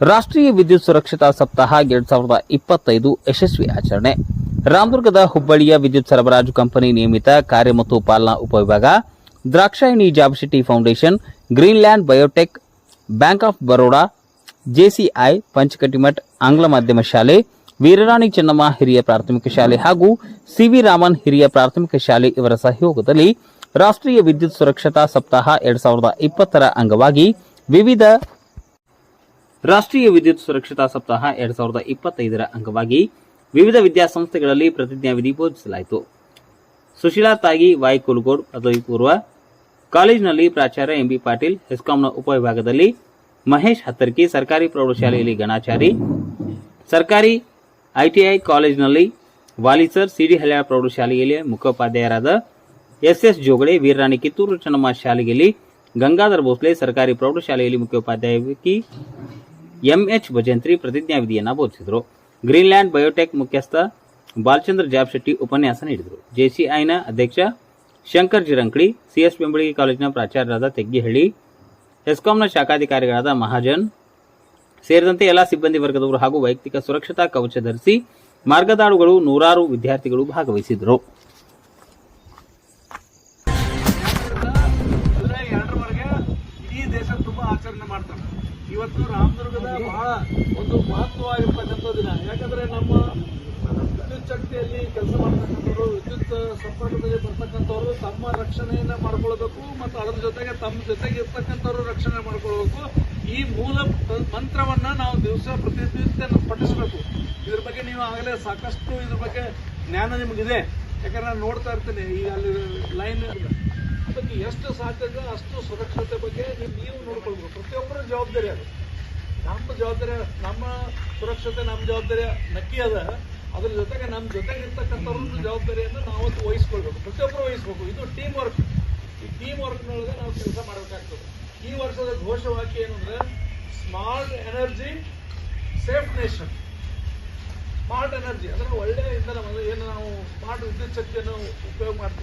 ರಾಷ್ಟ್ರೀಯ ವಿದ್ಯುತ್ ಸುರಕ್ಷತಾ ಸಪ್ತಾಹ ಎರಡ್ ಸಾವಿರದ ಇಪ್ಪತ್ತೈದು ಯಶಸ್ವಿ ಆಚರಣೆ. ರಾಮದುರ್ಗದ ಹುಬ್ಬಳ್ಳಿಯ ವಿದ್ಯುತ್ ಸರಬರಾಜು ಕಂಪನಿ ನಿಯಮಿತ ಕಾರ್ಯ ಮತ್ತು ಪಾಲನಾ ಉಪವಿಭಾಗ, Drakshayani job city foundation, Greenland biotech, bank of Baroda JCI Panchakattimath ಆಂಗ್ಲ ಮಾಧ್ಯಮ ಶಾಲೆ, ವೀರರಾಣಿ ಚೆನ್ನಮ್ಮ ಹಿರಿಯ ಪ್ರಾಥಮಿಕ ಶಾಲೆ ಹಾಗೂ ಸಿವಿ ರಾಮನ್ ಹಿರಿಯ ಪ್ರಾಥಮಿಕ ಶಾಲೆ ಇವರ ಸಹಯೋಗದಲ್ಲಿ ರಾಷ್ಟ್ರೀಯ ವಿದ್ಯುತ್ ಸುರಕ್ಷತಾ ಸಪ್ತಾಹ ಎರಡ್ ಸಾವಿರದ ಇಪ್ಪತ್ತರ ಅಂಗವಾಗಿ ವಿವಿಧ ರಾಷ್ಟ್ರೀಯ ವಿದ್ಯುತ್ ಸುರಕ್ಷತಾ ಸಪ್ತಾಹ ಎರಡ್ ಸಾವಿರದ ಇಪ್ಪತ್ತೈದರ ಅಂಗವಾಗಿ ವಿವಿಧ ವಿದ್ಯಾಸಂಸ್ಥೆಗಳಲ್ಲಿ ಪ್ರತಿಜ್ಞಾವಿಧಿ ಬೋಧಿಸಲಾಯಿತು ಸುಶೀಲಾ ತಾಗಿ ವಾಯ್ ಕುಲ್ಗೋಡ್ ಪದವಿ ಪೂರ್ವ ಕಾಲೇಜಿನಲ್ಲಿ ಪ್ರಾಚಾರ್ಯ ಎಂಬಿ ಪಾಟೀಲ್, ಹೆಸ್ಕಾಂನ ಉಪವಿಭಾಗದಲ್ಲಿ ಮಹೇಶ್ ಹತ್ತರ್ಕಿ, ಸರ್ಕಾರಿ ಪ್ರೌಢಶಾಲೆಯಲ್ಲಿ ಗಣಾಚಾರಿ, ಸರ್ಕಾರಿ ಐಟಿಐ ಕಾಲೇಜಿನಲ್ಲಿ ವಾಲಿಸರ್, ಸಿಡಿ ಹಳ್ಳ ಪ್ರೌಢಶಾಲೆಯಲ್ಲಿ ಮುಖ್ಯೋಪಾಧ್ಯಾಯರಾದ ಎಸ್ಎಸ್ ಜೋಗಡೆ, ವೀರರಾಣಿ ಕಿತ್ತೂರು ಚನ್ನಮ್ಮ ಶಾಲೆಯಲ್ಲಿ ಗಂಗಾಧರ ಭೋಸ್ಲೆ, ಸರ್ಕಾರಿ ಪ್ರೌಢಶಾಲೆಯಲ್ಲಿ ಮುಖ್ಯೋಪಾಧ್ಯಾಯಕಿ ಎಂಎಚ್ ಭಜಂತ್ರಿ ಪ್ರತಿಜ್ಞಾವಿಧಿಯನ್ನು ಬೋಧಿಸಿದರು. ಗ್ರೀನ್ಲ್ಯಾಂಡ್ ಬಯೋಟೆಕ್ ಮುಖ್ಯಸ್ಥ ಬಾಲಚಂದ್ರ ಜಾಬ್ ಶೆಟ್ಟಿ ಉಪನ್ಯಾಸ ನೀಡಿದರು. ಜೆಸಿಐನ ಅಧ್ಯಕ್ಷ ಶಂಕರ್ ಜಿರಂಕಡಿ ಸಿಎಸ್ ಬೆಂಬಳಿಗೆ ಕಾಲೇಜಿನ ಪ್ರಾಚಾರ್ಯರಾದ ತೆಗ್ಗಿಹಳ್ಳಿ ಹೆಸ್ಕಾಂನ ಶಾಖಾಧಿಕಾರಿಗಳಾದ ಮಹಾಜನ್ ಸೇರಿದಂತೆ ಎಲ್ಲ ಸಿಬ್ಬಂದಿ ವರ್ಗದವರು ಹಾಗೂ ವೈಯಕ್ತಿಕ ಸುರಕ್ಷತಾ ಕವಚ ಧರಿಸಿ ಮಾರ್ಗದಾಳುಗಳು ನೂರಾರು ವಿದ್ಯಾರ್ಥಿಗಳು ಭಾಗವಹಿಸಿದರು. ಆಚರಣೆ ಮಾಡ್ತಾರೆ. ಇವತ್ತು ರಾಮದುರ್ಗದ ಬಹಳ ಒಂದು ಮಹತ್ವವಾಗಿರ್ತಕ್ಕಂಥ ದಿನ. ಯಾಕಂದ್ರೆ ನಮ್ಮ ವಿದ್ಯುತ್ ಶಕ್ತಿಯಲ್ಲಿ ಕೆಲಸ ಮಾಡ್ತಕ್ಕಂಥವ್ರು, ವಿದ್ಯುತ್ ಸಂಪರ್ಕದಲ್ಲಿ ಬರ್ತಕ್ಕಂಥವ್ರು ತಮ್ಮ ರಕ್ಷಣೆಯನ್ನ ಮಾಡ್ಕೊಳ್ಬೇಕು ಮತ್ತು ಅದರ ಜೊತೆಗೆ ತಮ್ಮ ಜೊತೆಗೆ ಇರ್ತಕ್ಕಂಥವ್ರು ರಕ್ಷಣೆ ಮಾಡ್ಕೊಳ್ಬೇಕು. ಈ ಮೂಲ ಮಂತ್ರವನ್ನ ನಾವು ದಿವಸ ಪ್ರತಿನಿತ್ಯ ಪಠಿಸಬೇಕು. ಇದ್ರ ಬಗ್ಗೆ ನೀವು ಆಗಲೇ ಸಾಕಷ್ಟು ಇದ್ರ ಬಗ್ಗೆ ಜ್ಞಾನ ನಿಮಗಿದೆ. ಯಾಕಂದ್ರೆ ನಾನು ನೋಡ್ತಾ ಇರ್ತೇನೆ, ಈ ಅಲ್ಲಿ ಲೈನ್ ಅದಕ್ಕೆ ಎಷ್ಟು ಸಾಧ್ಯತೆ ಅಷ್ಟು ಸುರಕ್ಷತೆ ಬಗ್ಗೆ ನೀವು- ನೋಡ್ಕೊಳ್ಬೇಕು. ಪ್ರತಿಯೊಬ್ಬರ ಜವಾಬ್ದಾರಿ ಅದು. ನಮ್ಮ ಜವಾಬ್ದಾರಿ, ನಮ್ಮ ಸುರಕ್ಷತೆ, ನಮ್ಮ ಜವಾಬ್ದಾರಿ ನಕ್ಕಿ ಅದ. ಅದ್ರ ಜೊತೆಗೆ ನಮ್ಮ ಜೊತೆಗೆ ಇರ್ತಕ್ಕಂಥವ್ರ ಜವಾಬ್ದಾರಿಯನ್ನು ನಾವು ವಹಿಸ್ಕೊಳ್ಬೇಕು. ಪ್ರತಿಯೊಬ್ಬರು ವಹಿಸ್ಬೇಕು. ಇದು ಟೀಮ್ ವರ್ಕ್ ಈ ಟೀಮ್ ವರ್ಕ್ನೊಳಗೆ ನಾವು ಕೆಲಸ ಮಾಡಬೇಕಾಗ್ತದೆ. ಈ ವರ್ಷದ ಘೋಷವಾಕ್ಯ ಏನಂದ್ರೆ smart energy safe nation smart energy ಅಂದ್ರೆ ಒಳ್ಳೆಯ ಇಂಧನ ಏನು ನಾವು ಸ್ಮಾರ್ಟ್ ವಿದ್ಯುತ್ ಶಕ್ತಿಯನ್ನು ಉಪಯೋಗ ಮಾಡ್ತೀವಿ.